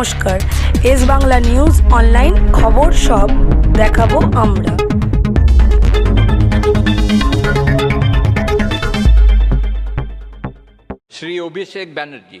নমস্কার। S Bangla news online খবর সব দেখাবো আমরা। শ্রী অভিষেক ব্যানার্জি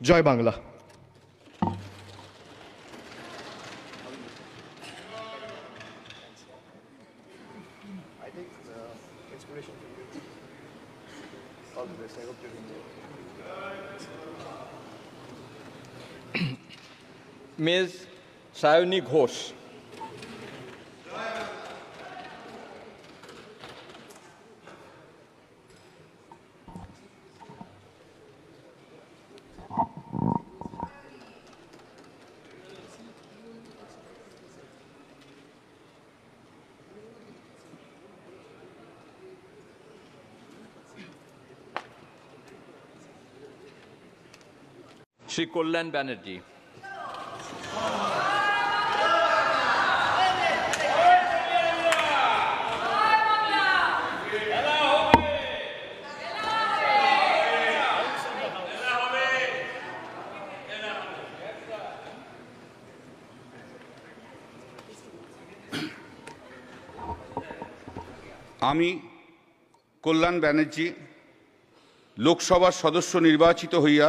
জয় বাংলা। মেজ সায়নী ঘোষ শ্রী কল্যাণ ব্যানার্জি। আমি কল্যাণ ব্যানার্জি লোকসভার সদস্য নির্বাচিত হইয়া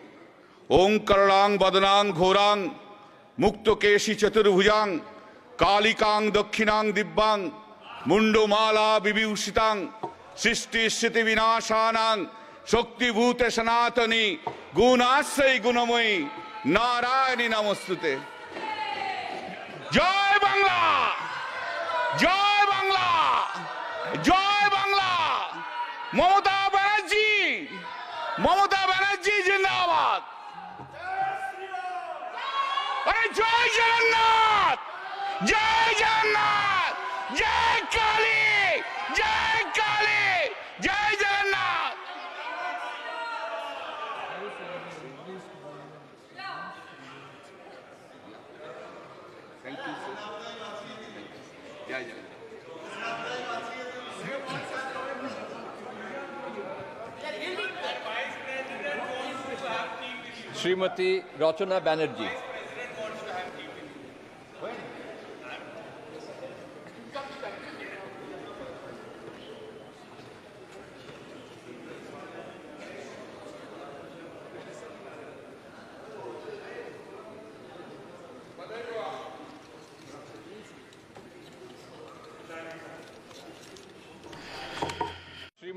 ওং করণাং বদনাং ঘোরাং মুক্তকেশী চতুর্ভুজাং কালিকাং দক্ষিণাং দিব্যাং মুন্ডমালা বিভূষিতাং সৃষ্টি স্থিতি বিনাশানাং শক্তিভূতে সনাতনী গুণাশ্রয়ী গুণময়ী নারায়ণী নমস্তুতে জয় বাংলা জয় বাংলা জয় বাংলা মমতা ব্যানার্জি মমতা ব্যানার্জি জিন্দাবাদ আরে জয় জগন্নাথ জয় জগন্নাথ জয় কালী জয় কালী জয় জগন্নাথ জয় জগন্নাথ শ্রীমতী রচনা ব্যানার্জি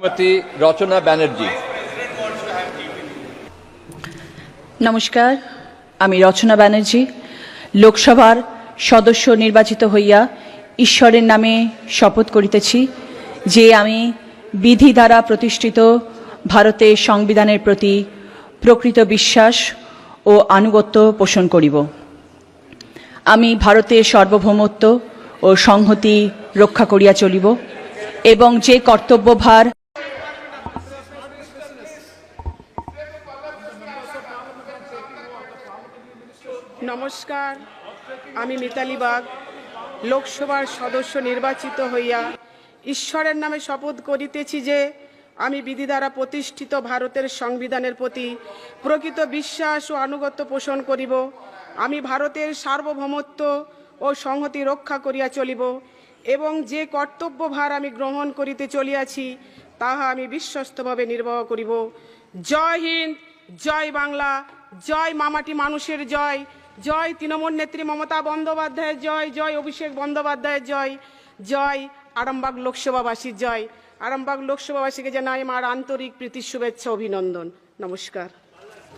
শ্রীমতী রচনা ব্যানার্জি। নমস্কার, আমি রচনা ব্যানার্জি। লোকসভার সদস্য নির্বাচিত হইয়া ঈশ্বরের নামে শপথ করিতেছি যে আমি বিধি দ্বারা প্রতিষ্ঠিত ভারতের সংবিধানের প্রতি প্রকৃত বিশ্বাস ও আনুগত্য পোষণ করিব। আমি ভারতের সার্বভৌমত্ব ও সংহতি রক্ষা করিয়া চলিব এবং যে কর্তব্যভার নমস্কার, আমি মিতালি বাগ। লোকসভার সদস্য নির্বাচিত হইয়া ঈশ্বরের নামে শপথ করিতেছি যে, আমি বিধি দ্বারা প্রতিষ্ঠিত ভারতের সংবিধানের প্রতি প্রকৃত বিশ্বাস ও আনুগত্য পোষণ করিব। আমি ভারতের সার্বভৌমত্ব ও সংহতি রক্ষা করিয়া চলিব এবং যে কর্তব্যভার আমি গ্রহণ করিতে চলিয়াছি, তাহা আমি বিশ্বস্তভাবে নির্বাহ করিব। জয় হিন্দ, জয় বাংলা, জয় মামাটি মানুষের জয়। জয় তৃণমূল নেত্রী মমতা বন্দ্যোপাধ্যায়ের জয় জয় অভিষেক বন্দ্যোপাধ্যায়ের জয় জয় আরামবাগ লোকসভাবাসীর জয়। আরামবাগ লোকসভাবাসীকে জানাই আমার আন্তরিক প্রীতি, শুভেচ্ছা, অভিনন্দন। নমস্কার।